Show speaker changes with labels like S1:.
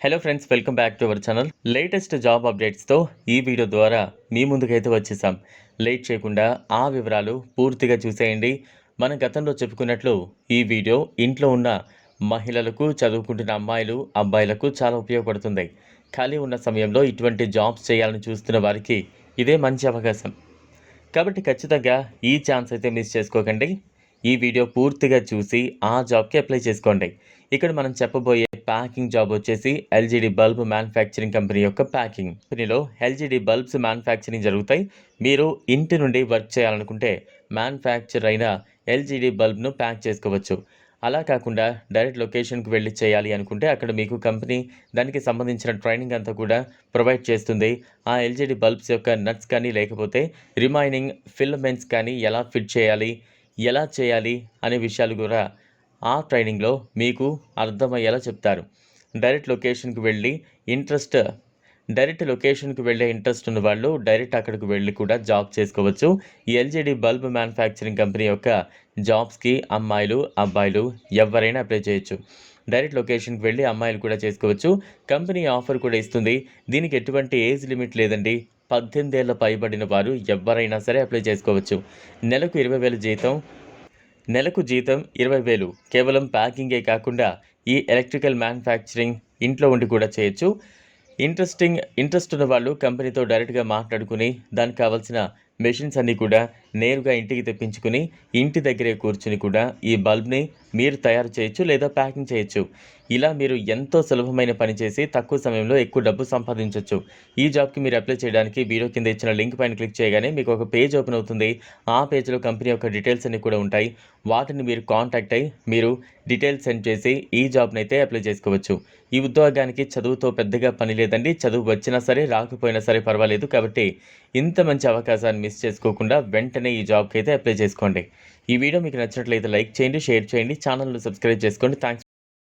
S1: Hello friends welcome back to our channel latest job అప్డేట్స్తో ఈ video ద్వారా మీ ముందుకైతే వచ్చేసాం. లేట్ చేయకుండా ఆ వివరాలు పూర్తిగా చూసేయండి. మనం గతంలో చెప్పుకున్నట్లు ఈ వీడియో ఇంట్లో ఉన్న మహిళలకు చదువుకుంటున్న అమ్మాయిలు అబ్బాయిలకు చాలా ఉపయోగపడుతుంది. ఖాళీ ఉన్న సమయంలో ఇటువంటి జాబ్స్ చేయాలని చూస్తున్న వారికి ఇదే మంచి అవకాశం. కాబట్టి ఖచ్చితంగా ఈ ఛాన్స్ అయితే మిస్ చేసుకోకండి. ఈ వీడియో పూర్తిగా చూసి ఆ జాబ్కి అప్లై చేసుకోండి. ఇక్కడ మనం చెప్పబోయే ప్యాకింగ్ జాబ్ వచ్చేసి ఎల్జీడీ బల్బ్ మ్యానుఫ్యాక్చరింగ్ కంపెనీ యొక్క ప్యాకింగ్. కంపెనీలో ఎల్జీడీ బల్బ్స్ మ్యానుఫ్యాక్చరింగ్ జరుగుతాయి. మీరు ఇంటి నుండి వర్క్ చేయాలనుకుంటే మ్యానుఫ్యాక్చర్ అయిన ఎల్జీడీ బల్బ్ను ప్యాక్ చేసుకోవచ్చు. అలా కాకుండా డైరెక్ట్ లొకేషన్కి వెళ్ళి చేయాలి అనుకుంటే అక్కడ మీకు కంపెనీ దానికి సంబంధించిన ట్రైనింగ్ అంతా కూడా ప్రొవైడ్ చేస్తుంది. ఆ ఎల్జీడీ బల్బ్స్ యొక్క నట్స్ కానీ లేకపోతే రిమైనింగ్ ఫిల్మెంట్స్ కానీ ఎలా ఫిట్ చేయాలి ఎలా చేయాలి అనే విషయాలు కూడా ఆ ట్రైనింగ్లో మీకు అర్థమయ్యేలా చెప్తారు. డైరెక్ట్ లొకేషన్కి వెళ్ళి ఇంట్రెస్ట్ డైరెక్ట్ లొకేషన్కి వెళ్ళే ఇంట్రెస్ట్ ఉన్న వాళ్ళు డైరెక్ట్ అక్కడికి వెళ్ళి కూడా జాబ్ చేసుకోవచ్చు. ఈ ఎల్జీడీ బల్బ్ మ్యానుఫ్యాక్చరింగ్ కంపెనీ యొక్క జాబ్స్కి అమ్మాయిలు అబ్బాయిలు ఎవరైనా అప్లై చేయొచ్చు. డైరెక్ట్ లొకేషన్కి వెళ్ళి అమ్మాయిలు కూడా చేసుకోవచ్చు. కంపెనీ ఆఫర్ కూడా ఇస్తుంది. దీనికి ఎటువంటి ఏజ్ లిమిట్ లేదండి. పద్దెనిమిదేళ్ళ పైబడిన వారు ఎవరైనా సరే అప్లై చేసుకోవచ్చు. నెలకు ఇరవై వేల జీతం నెలకు జీతం ఇరవై వేలు. కేవలం ప్యాకింగే కాకుండా ఈ ఎలక్ట్రికల్ మ్యానుఫ్యాక్చరింగ్ ఇంట్లో ఉండి కూడా చేయొచ్చు. ఇంట్రెస్టింగ్ ఇంట్రెస్ట్ ఉన్న వాళ్ళు కంపెనీతో డైరెక్ట్గా మాట్లాడుకుని దానికి కావాల్సిన మెషిన్స్ అన్నీ కూడా నేరుగా ఇంటికి తెప్పించుకుని ఇంటి దగ్గరే కూర్చుని కూడా ఈ బల్బ్ని మీరు తయారు చేయొచ్చు లేదా ప్యాకింగ్ చేయొచ్చు. ఇలా మీరు ఎంతో సులభమైన పని చేసి తక్కువ సమయంలో ఎక్కువ డబ్బు సంపాదించవచ్చు ఈ జాబ్కి మీరు అప్లై చేయడానికి వీడియో కింద ఇచ్చిన లింక్ పైన క్లిక్ చేయగానే మీకు ఒక పేజ్ ఓపెన్ అవుతుంది. ఆ పేజ్లో కంపెనీ యొక్క డీటెయిల్స్ అన్ని కూడా ఉంటాయి. వాటిని మీరు కాంటాక్ట్ అయ్యి మీరు డీటెయిల్స్ సెండ్ చేసి ఈ జాబ్ని అయితే అప్లై చేసుకోవచ్చు. ఈ ఉద్యోగానికి చదువుతో పెద్దగా పని లేదండి. చదువు వచ్చినా సరే రాకపోయినా సరే పర్వాలేదు. కాబట్టి ఇంత మంచి అవకాశాన్ని మిస్ చేసుకోకుండా వెంటనే ఈ జాబ్కి అయితే అప్లై చేసుకోండి. ఈ వీడియో మీకు నచ్చినట్లయితే లైక్ చేయండి షేర్ చేయండి ఛానల్ను సబ్స్క్రైబ్ చేసుకోండి. థ్యాంక్స్